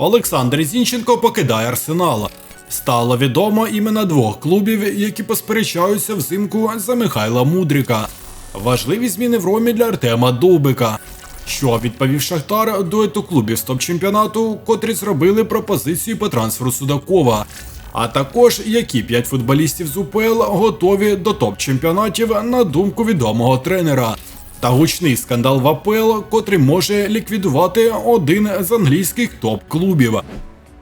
Олександр Зінченко покидає Арсенал. Стало відомо імена двох клубів, які посперечаються взимку за Михайла Мудрика. Важливі зміни в ромі для Артема Довбика. Що відповів Шахтар дуету клубів з топ-чемпіонату, котрі зробили пропозицію по трансферу Судакова. А також які п'ять футболістів з УПЛ готові до топ-чемпіонатів на думку відомого тренера. Та гучний скандал в АПЛ, котрий може ліквідувати один з англійських топ-клубів.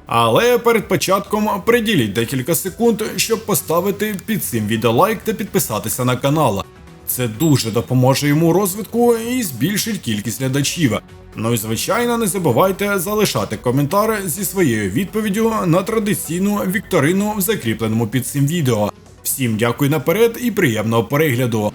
Але перед початком приділіть декілька секунд, щоб поставити під цим відео лайк та підписатися на канал. Це дуже допоможе йому розвитку і збільшить кількість глядачів. Ну і звичайно, не забувайте залишати коментар зі своєю відповіддю на традиційну вікторину в закріпленому під цим відео. Всім дякую наперед і приємного перегляду.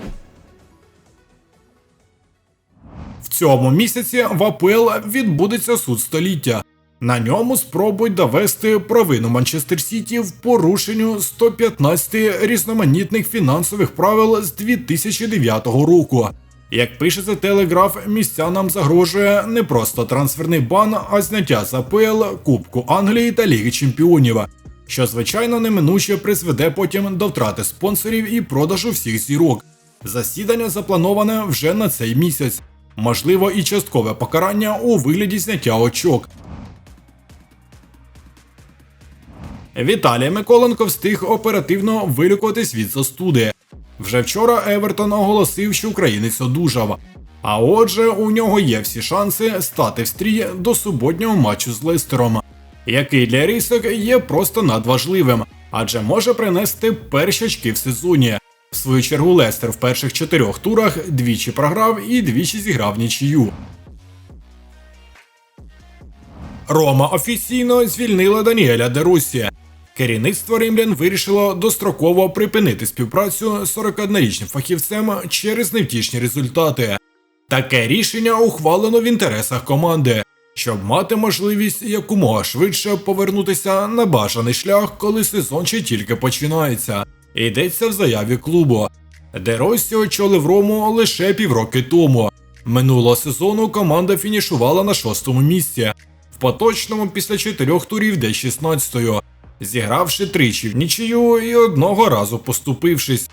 Цьому місяці в АПЛ відбудеться суд століття. На ньому спробують довести провину Манчестер Сіті в порушенню 115 різноманітних фінансових правил з 2009 року. Як пише за Телеграф, містянам загрожує не просто трансферний бан, а зняття з АПЛ, Кубку Англії та Ліги Чемпіонів, що звичайно неминуче призведе потім до втрати спонсорів і продажу всіх зірок. Засідання заплановане вже на цей місяць. Можливо, і часткове покарання у вигляді зняття очок. Віталій Миколенко встиг оперативно вилікуватись від застуди. Вже вчора Евертон оголосив, що українець одужав. А отже, у нього є всі шанси стати в стрій до суботнього матчу з Лестером, який для рисок є просто надважливим, адже може принести перші очки в сезоні. Свою чергу Лестер в перших чотирьох турах двічі програв і двічі зіграв нічию. Рома офіційно звільнила Даніеля Дерусі. Керівництво римлян вирішило достроково припинити співпрацю з 41-річним фахівцем через невтішні результати. Таке рішення ухвалено в інтересах команди, щоб мати можливість якомога швидше повернутися на бажаний шлях, коли сезон ще тільки починається. Йдеться в заяві клубу. Деросі очолив Рому лише півроки тому. Минулого сезону команда фінішувала на шостому місці, в поточному після чотирьох турів де 16-ю, зігравши тричі в нічию і одного разу поступившись.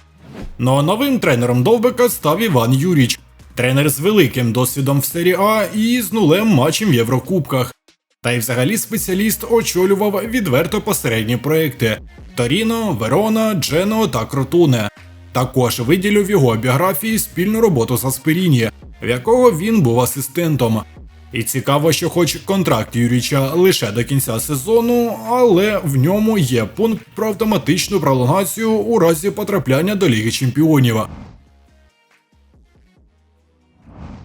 Ну а новим тренером Довбика став Іван Юріч, тренер з великим досвідом в серії А і з нулем матчем в Єврокубках. Та й взагалі спеціаліст очолював відверто посередні проекти Торіно, Верона, Джено та Кротуне. Також виділю в його біографії спільну роботу з Аспіріні, в якого він був асистентом. І цікаво, що хоч контракт Юріча лише до кінця сезону, але в ньому є пункт про автоматичну пролонгацію у разі потрапляння до Ліги Чемпіонів.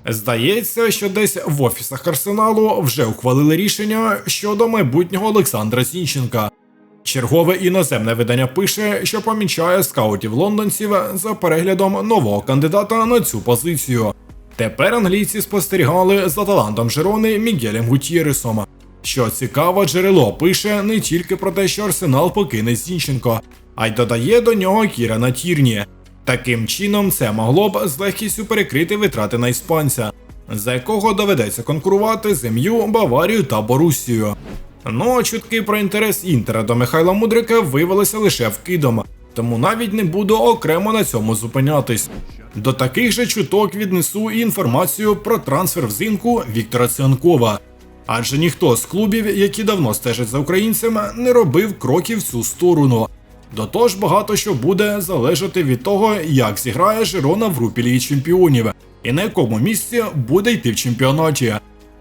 Здається, що десь в офісах Арсеналу вже ухвалили рішення щодо майбутнього Олександра Зінченка. Чергове іноземне видання пише, що помічає скаутів лондонців за переглядом нового кандидата на цю позицію. Тепер англійці спостерігали за талантом Жерони Мігелем Гутєресом. Що цікаво, джерело пише не тільки про те, що Арсенал покине Зінченко, а й додає до нього Кірана Тірні. Таким чином, це могло б з легкістю перекрити витрати на іспанця, за якого доведеться конкурувати з Баварію та Борусією. Ну а чутки про інтерес Інтера до Михайла Мудрика виявилися лише вкидом, тому навіть не буду окремо на цьому зупинятись. До таких же чуток віднесу і інформацію про трансфер взимку Віктора Ціанкова. Адже ніхто з клубів, які давно стежать за українцями, не робив кроків в цю сторону. До того ж, багато що буде залежати від того, як зіграє Жирона в групі Ліги Чемпіонів і на якому місці буде йти в чемпіонаті.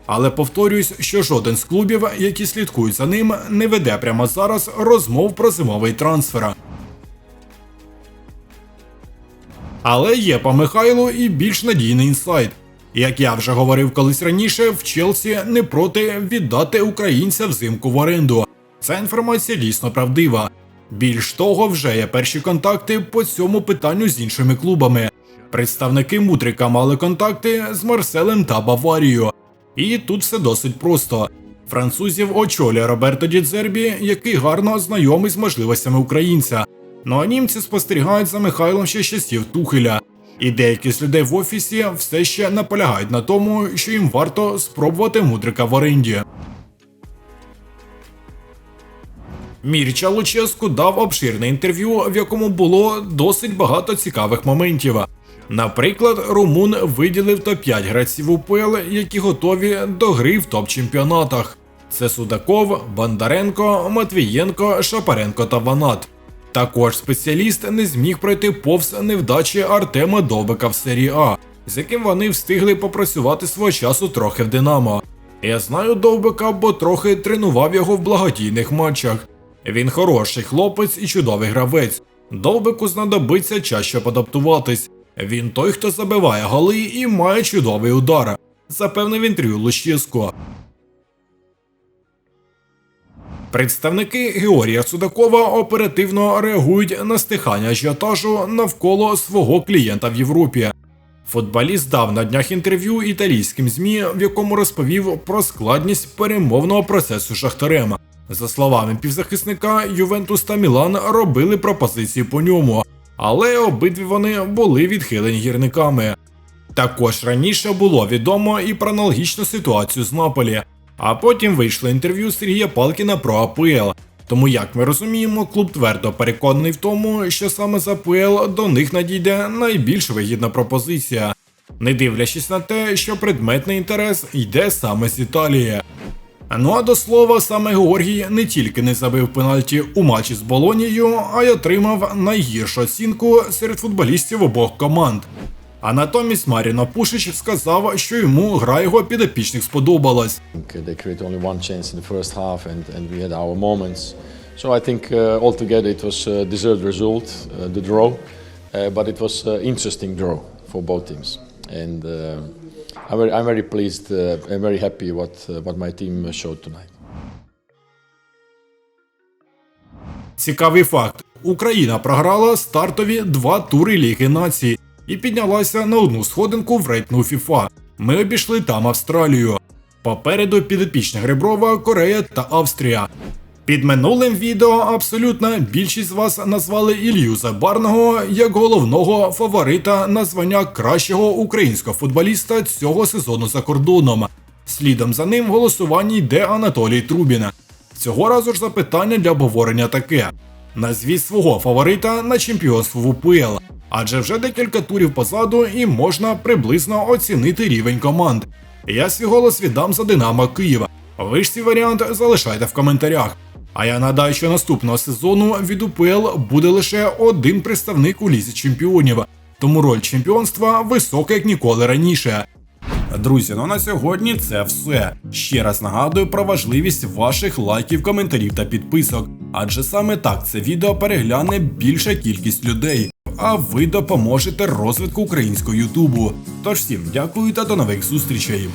Але повторюсь, що жоден з клубів, які слідкують за ним, не веде прямо зараз розмов про зимовий трансфер. Але є по Михайлу і більш надійний інсайт. Як я вже говорив колись раніше, в Челсі не проти віддати українця взимку в оренду. Ця інформація дійсно правдива. Більш того, вже є перші контакти по цьому питанню з іншими клубами. Представники Мутрика мали контакти з Марселем та Баварією. І тут все досить просто. Французів очолює Роберто Дідзербі, який гарно знайомий з можливостями українця. Ну а німці спостерігають за Михайлом ще часів Тухеля. І деякі з людей в офісі все ще наполягають на тому, що їм варто спробувати мудрика в оренді. Мірча Луческу дав обширне інтерв'ю, в якому було досить багато цікавих моментів. Наприклад, Румун виділив топ-5 гравців УПЛ, які готові до гри в топ-чемпіонатах. Це Судаков, Бондаренко, Матвієнко, Шапаренко та Ванат. Також спеціаліст не зміг пройти повз невдачі Артема Довбика в серії А, з яким вони встигли попрацювати свого часу трохи в Динамо. Я знаю Довбика, бо трохи тренував його в благодійних матчах. Він хороший хлопець і чудовий гравець. Довбику знадобиться час, щоб адаптуватись. Він той, хто забиває голи і має чудовий удар, запевнив інтерв'ю Лущіско. Представники Георгія Судакова оперативно реагують на стихання ажіотажу навколо свого клієнта в Європі. Футболіст дав на днях інтерв'ю італійським ЗМІ, в якому розповів про складність перемовного процесу Шахтарем. За словами півзахисника, Ювентус та Мілан робили пропозиції по ньому, але обидві вони були відхилені гірниками. Також раніше було відомо і про аналогічну ситуацію з Наполі, а потім вийшло інтерв'ю Сергія Палкіна про АПЛ. Тому, як ми розуміємо, клуб твердо переконаний в тому, що саме з АПЛ до них надійде найбільш вигідна пропозиція, не дивлячись на те, що предметний інтерес йде саме з Італії. Ну а до слова, саме Георгій не тільки не забив пенальті у матчі з Болонією, а й отримав найгіршу оцінку серед футболістів обох команд. А натомість Маріно Пушич сказав, що йому гра його підопічних сподобалась. So I think uh, altogether it was a deserved result, uh, the draw, uh, but it was interesting draw. And uh, I'm, very, I'm very pleased, uh, I'm very happy what, uh, what my team showed tonight. Цікавий факт: Україна програла стартові два тури Ліги націй і піднялася на одну сходинку в рейтингу FIFA. Ми обійшли там Австралію. Попереду підопічна Гриброва, Корея та Австрія. Під минулим відео абсолютна більшість з вас назвали Ілью Забарного як головного фаворита на звання кращого українського футболіста цього сезону за кордоном. Слідом за ним в голосуванні йде Анатолій Трубін. Цього разу ж запитання для обговорення таке: назвіть свого фаворита на чемпіонство в УПЛ, адже вже декілька турів позаду і можна приблизно оцінити рівень команд. Я свій голос віддам за Динамо Києва. Ви ж цей варіант залишайте в коментарях. А я нагадаю, що наступного сезону від УПЛ буде лише один представник у лізі чемпіонів, тому роль чемпіонства висока як ніколи раніше. Друзі, ну на сьогодні це все. Ще раз нагадую про важливість ваших лайків, коментарів та підписок, адже саме так це відео перегляне більша кількість людей. А ви допоможете розвитку українського Ютубу. Тож всім дякую та до нових зустрічей.